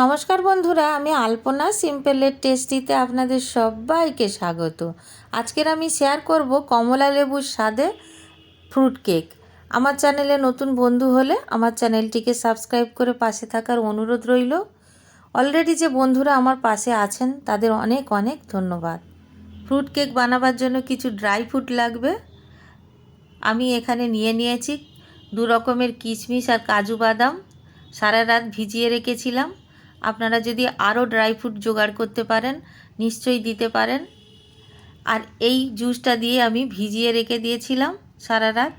নমস্কার বন্ধুরা, আমি আলপনা সিম্পলের টেস্টিতে আপনাদের সবাইকে স্বাগত। আজকের আমি শেয়ার করব কমলা লেবুর স্বাদে ফ্রুট কেক আমার চ্যানেলে নতুন বন্ধু হলে আমার চ্যানেলটিকে সাবস্ক্রাইব করে পাশে থাকার অনুরোধ রইল। অলরেডি যে বন্ধুরা আমার পাশে আছেন, তাদের অনেক অনেক ধন্যবাদ। ফ্রুট কেক বানাবার জন্য কিছু ড্রাই ফ্রুট লাগবে। আমি এখানে নিয়ে নিয়েছি দু রকমের কিশমিশ আর কাজু বাদাম। সারা রাত ভিজিয়ে রেখেছিলাম। আপনারা যদি আরও ড্রাই ফ্রুট জোগাড় করতে পারেন, নিশ্চয়ই দিতে পারেন। আর এই জুসটা দিয়ে আমি ভিজিয়ে রেখে দিয়েছিলাম সারা রাত।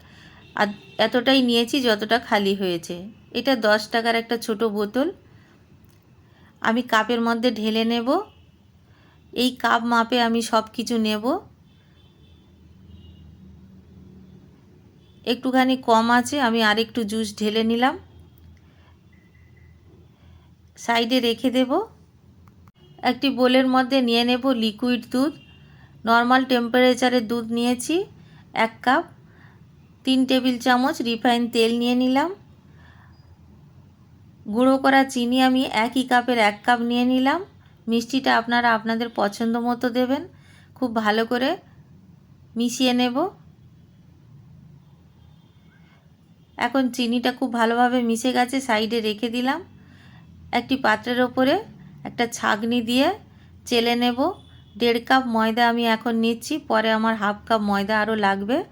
আর এতটাই নিয়েছি যতটা খালি হয়েছে। এটা দশ টাকার একটা ছোট বোতল। আমি কাপের মধ্যে ঢেলে নেব। এই কাপ মাপে আমি সব কিছু নেব। একটুখানি কম আছে, আমি আরেকটু জুস ঢেলে নিলাম। সাইডে রেখে দেব। একটি বোলের মধ্যে নিয়ে নেব লিকুইড দুধ। নর্মাল টেম্পারেচারে দুধ নিয়েছি, এক কাপ। তিন টেবিল চামচ রিফাইন তেল নিয়ে নিলাম। গুঁড়ো করা চিনি আমি একই কাপের এক কাপ নিয়ে নিলাম। মিষ্টিটা আপনারা আপনাদের পছন্দ মতো দেবেন। খুব ভালো করে মিশিয়ে নেব। এখন চিনিটা খুব ভালোভাবে মিশে গেছে, সাইডে রেখে দিলাম। একটি পাত্রের ওপরে একটা ছাগনি দিয়ে চেলে নেব। দেড় কাপ ময়দা আমি এখন নিচ্ছি। পরে আমার হাফ কাপ ময়দা আরও লাগবে।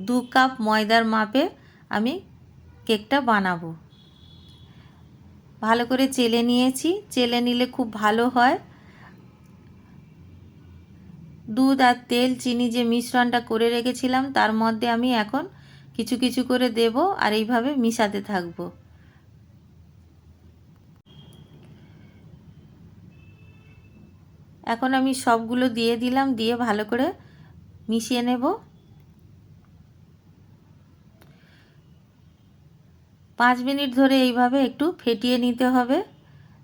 দু কাপ ময়দার মাপে আমি কেকটা বানাবো। ভালো করে চেলে নিয়েছি। চেলে নিলে খুব ভালো হয়। দুধ আর তেল, চিনি যে মিশ্রণটা করে রেখেছিলাম, তার মধ্যে আমি এখন কিছু কিছু করে দেব আর এইভাবে মিশাতে থাকব। এখন আমি সবগুলো দিয়ে দিলাম, দিয়ে ভালো করে মিশিয়ে নেব। পাঁচ মিনিট ধরে এইভাবে একটু ফেটিয়ে নিতে হবে।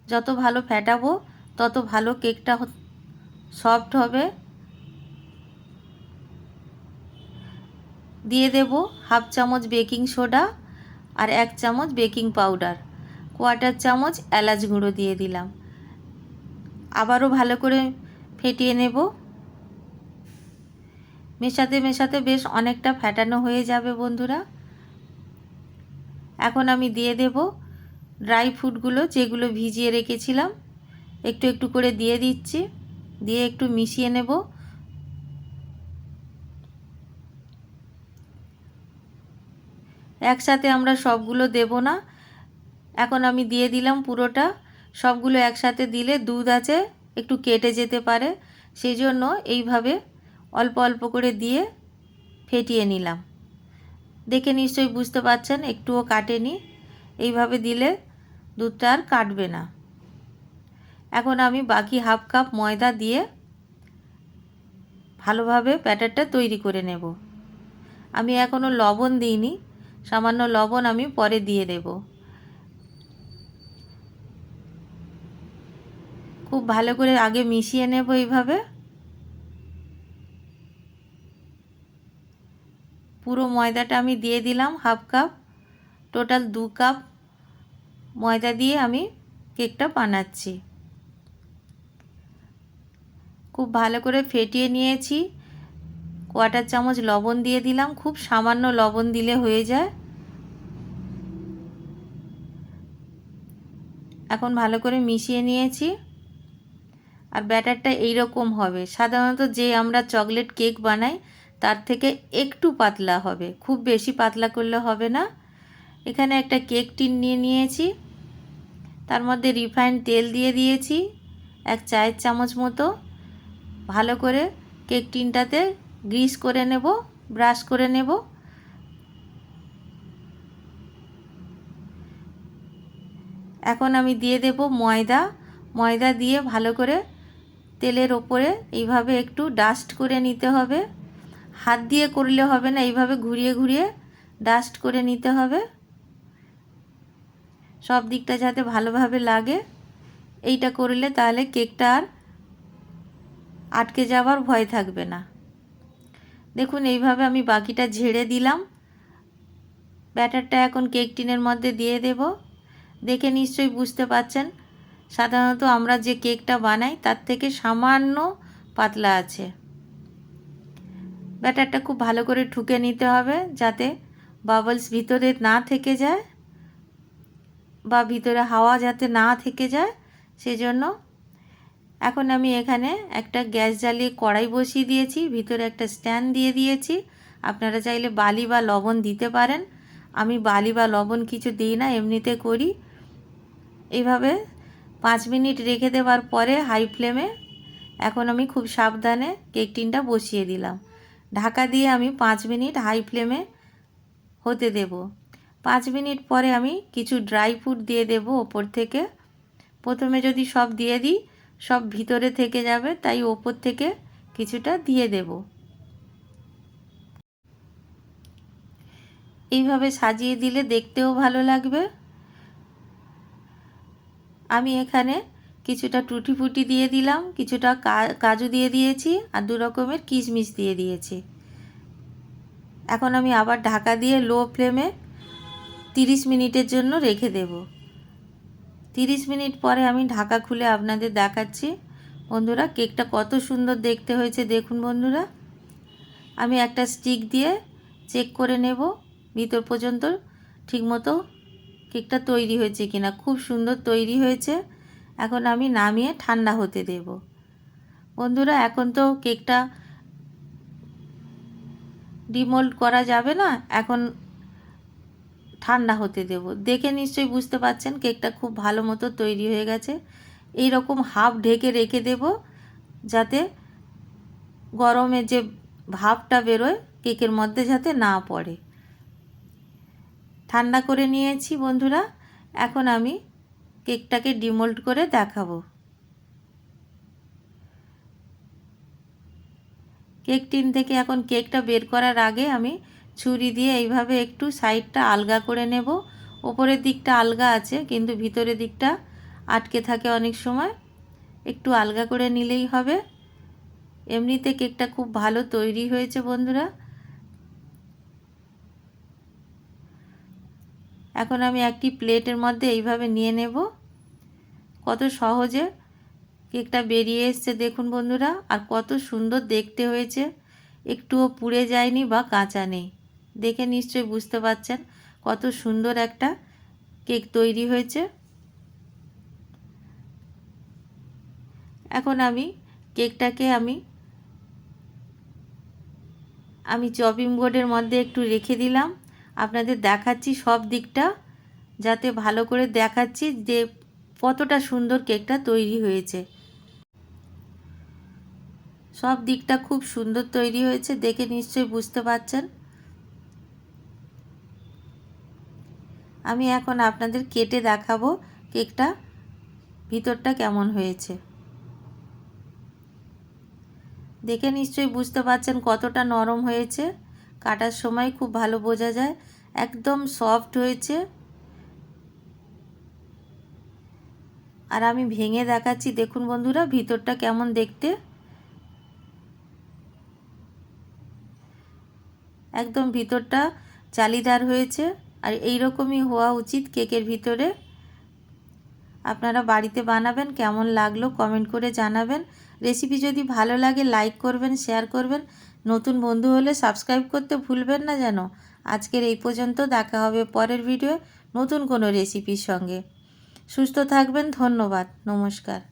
যত ভালো ফেটাবো, তত ভালো কেকটা সফট হবে। দিয়ে দেব হাফ চামচ বেকিং সোডা আর এক চামচ বেকিং পাউডার। কোয়াটার চামচ এলাচ গুঁড়ো দিয়ে দিলাম। আবারও ভালো করে ফেটিয়ে নেব। মেশাতে মেশাতে বেশ অনেকটা ফ্যাটানো হয়ে যাবে বন্ধুরা। এখন আমি দিয়ে দেব ড্রাই ফ্রুটগুলো যেগুলো ভিজিয়ে রেখেছিলাম। একটু একটু করে দিয়ে দিচ্ছি, দিয়ে একটু মিশিয়ে নেব। একসাথে আমরা সবগুলো দেব না। এখন আমি দিয়ে দিলাম পুরোটা। সবগুলো একসাথে দিলে দুধ আছে, একটু কেটে যেতে পারে। সেই জন্য এইভাবে অল্প অল্প করে দিয়ে ফেটিয়ে নিলাম। দেখে নিশ্চয়ই বুঝতে পারছেন, একটুও কাটেনি। এইভাবে দিলে দুধটা আর কাটবে না। এখন আমি বাকি হাফ কাপ ময়দা দিয়ে ভালোভাবে ব্যাটারটা তৈরি করে নেব। আমি এখনও লবণ দিইনি, সামান্য লবণ আমি পরে দিয়ে দেবো। খুব ভালো করে আগে মিশিয়ে নেব এইভাবে। পুরো ময়দাটা আমি দিয়ে দিলাম হাফ কাপ, টোটাল দু কাপ ময়দা দিয়ে আমি কেকটা বানাচ্ছি। খুব ভালো করে ফেটিয়ে নিয়েছি। কোয়াটার চামচ লবণ দিয়ে দিলাম, খুব সামান্য লবণ দিলে হয়ে যায়। এখন ভালো করে মিশিয়ে নিয়েছি। আর ব্যাটারটা এইরকম হবে। সাধারণত যে আমরা চকলেট কেক বানাই, তার থেকে একটু পাতলা হবে। খুব বেশি পাতলা করলে হবে না। এখানে একটা কেক টিন নিয়ে নিয়েছি। তার মধ্যে রিফাইন্ড তেল দিয়ে দিয়েছি, এক চায়ের চামচ মতো। ভালো করে কেক টিনটাতে গ্রিস করে নেব, ব্রাশ করে নেব। এখন আমি দিয়ে দেব ময়দা। ময়দা দিয়ে ভালো করে তেলের ওপরে এইভাবে একটু ডাস্ট করে নিতে হবে। হাত দিয়ে করলে হবে না, এইভাবে ঘুরিয়ে ঘুরিয়ে ডাস্ট করে নিতে হবে। সব দিকটা যাতে ভালোভাবে লাগে। এইটা করলে তাহলে কেকটা আর আটকে যাওয়ার ভয় থাকবে না। দেখুন, এইভাবে আমি বাকিটা ঝেড়ে দিলাম। ব্যাটারটা এখন কেক টিনের মধ্যে দিয়ে দেব। দেখে নিশ্চয়ই বুঝতে পাচ্ছেন সাধারণত আমরা যে কেকটা বানাই, তার থেকে সামান্য পাতলা আছে। ব্যাটারটা খুব ভালো করে ঠুকে নিতে হবে যাতে বাবলস ভিতরে না থেকে যায় বা ভিতরে হাওয়া যাতে না থেকে যায়। সেজন্য এখন আমি এখানে একটা গ্যাস জ্বালিয়ে কড়াই বসিয়ে দিয়েছি, ভিতরে একটা স্ট্যান্ড দিয়ে দিয়েছি। আপনারা চাইলে বালি বা লবণ দিতে পারেন। আমি বালি বা লবণ কিছু দিই না, এমনিতে করি। এইভাবে পাঁচ মিনিট রেখে দেওয়ার পরে হাই ফ্লেমে এখন আমি খুব সাবধানে কেক টিনটা বসিয়ে দিলাম। ঢাকা দিয়ে আমি পাঁচ মিনিট হাই ফ্লেমে হতে দেব। পাঁচ মিনিট পরে আমি কিছু ড্রাই ফ্রুট দিয়ে দেব ওপর থেকে। প্রথমে যদি সব দিয়ে দিই, সব ভিতরে থেকে যাবে, তাই ওপর থেকে কিছুটা দিয়ে দেব। এইভাবে সাজিয়ে দিলে দেখতেও ভালো লাগবে। আমি এখানে কিছুটা টুটি ফুটি দিয়ে দিলাম, কিছুটা কাজু দিয়ে দিয়েছি আর দু রকমের কিশমিশ দিয়ে দিয়েছি। এখন আমি আবার ঢাকা দিয়ে লো ফ্লেমে তিরিশ মিনিটের জন্য রেখে দেব। তিরিশ মিনিট পরে আমি ঢাকা খুলে আপনাদের দেখাচ্ছি। বন্ধুরা, কেকটা কত সুন্দর দেখতে হয়েছে, দেখুন বন্ধুরা। আমি একটা স্টিক দিয়ে চেক করে নেব, ভিতর পর্যন্ত ঠিকমতো কেকটা তৈরি হয়েছে কিনা, খুব সুন্দর তৈরি হয়েছে। এখন আমি নামিয়ে ঠান্ডা হতে দেব। বন্ধুরা, এখন তো কেকটা ডিমোল্ড করা যাবে না, এখন ঠান্ডা হতে দেব। দেখে নিশ্চয়ই বুঝতে পাচ্ছেন কেকটা খুব ভালো মতো তৈরি হয়ে গেছে। এই রকম হাফ ঢেকে রেখে দেব, যাতে গরমে যে ভাবটা বেরোয়, কেকের মধ্যে যাতে না পড়ে। ঠান্ডা করে নিয়েছি, বন্ধুরা। এখন আমি কেকটাকে ডিমোল্ড করে দেখাবো। কেক টিন থেকে এখন কেকটা বের করার আগে আমি ছুরি দিয়ে এইভাবে একটু সাইডটা আলগা করে নেব। ওপরের দিকটা আলগা আছে, কিন্তু ভিতরের দিকটা আটকে থাকে অনেক সময়। একটু আলগা করে নিলেই হবে। এমনিতে কেকটা খুব ভালো তৈরি হয়েছে, বন্ধুরা। এখন আমি একটি প্লেটের মধ্যে এইভাবে নিয়ে নেব। কত সহজে কেকটা বেরিয়ে এসছে, দেখুন বন্ধুরা, আর কত সুন্দর দেখতে হয়েছে। একটুও পুড়ে যায়নি বা কাঁচা নেই। দেখে নিশ্চয়ই বুঝতে পারছেন কত সুন্দর একটা কেক তৈরি হয়েছে। এখন আমি কেকটাকে আমি আমি চপিং বোর্ডের মধ্যে একটু রেখে দিলাম। আপনাদের দেখাচ্ছি সব দিকটা, যাতে ভালো করে দেখাচ্ছি যে কতটা সুন্দর কেকটা তৈরি হয়েছে। সব দিকটা খুব সুন্দর তৈরি হয়েছে, দেখে নিশ্চয়ই বুঝতে পারছেন। আমি এখন আপনাদের কেটে দেখাবো কেকটা ভিতরটা কেমন হয়েছে। দেখে নিশ্চয়ই বুঝতে পারছেন কতটা নরম হয়েছে। কাটার সময় খুব ভালো বোঝা যায়। একদম সফট হয়েছে। আর আমি ভেঙে দেখাচ্ছি। দেখুন বন্ধুরা, ভিতরটা কেমন দেখতে। একদম ভিতরটা চালিদার হয়েছে। আর এই রকমই হওয়া উচিত কেকের ভিতরে। আপনারা বাড়িতে বানাবেন, কেমন লাগল কমেন্ট করে জানাবেন। রেসিপি যদি ভালো লাগে লাইক করবেন শেয়ার করবেন। নতুন বন্ধু হলে সাবস্ক্রাইব করতে ভুলবেন না যেন। আজকের এই পর্যন্ত, দেখা হবে পরের ভিডিও নতুন কোনো রেসিপির সঙ্গে। সুস্থ থাকবেন, ধন্যবাদ, নমস্কার।